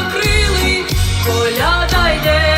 накрили, коляда йде.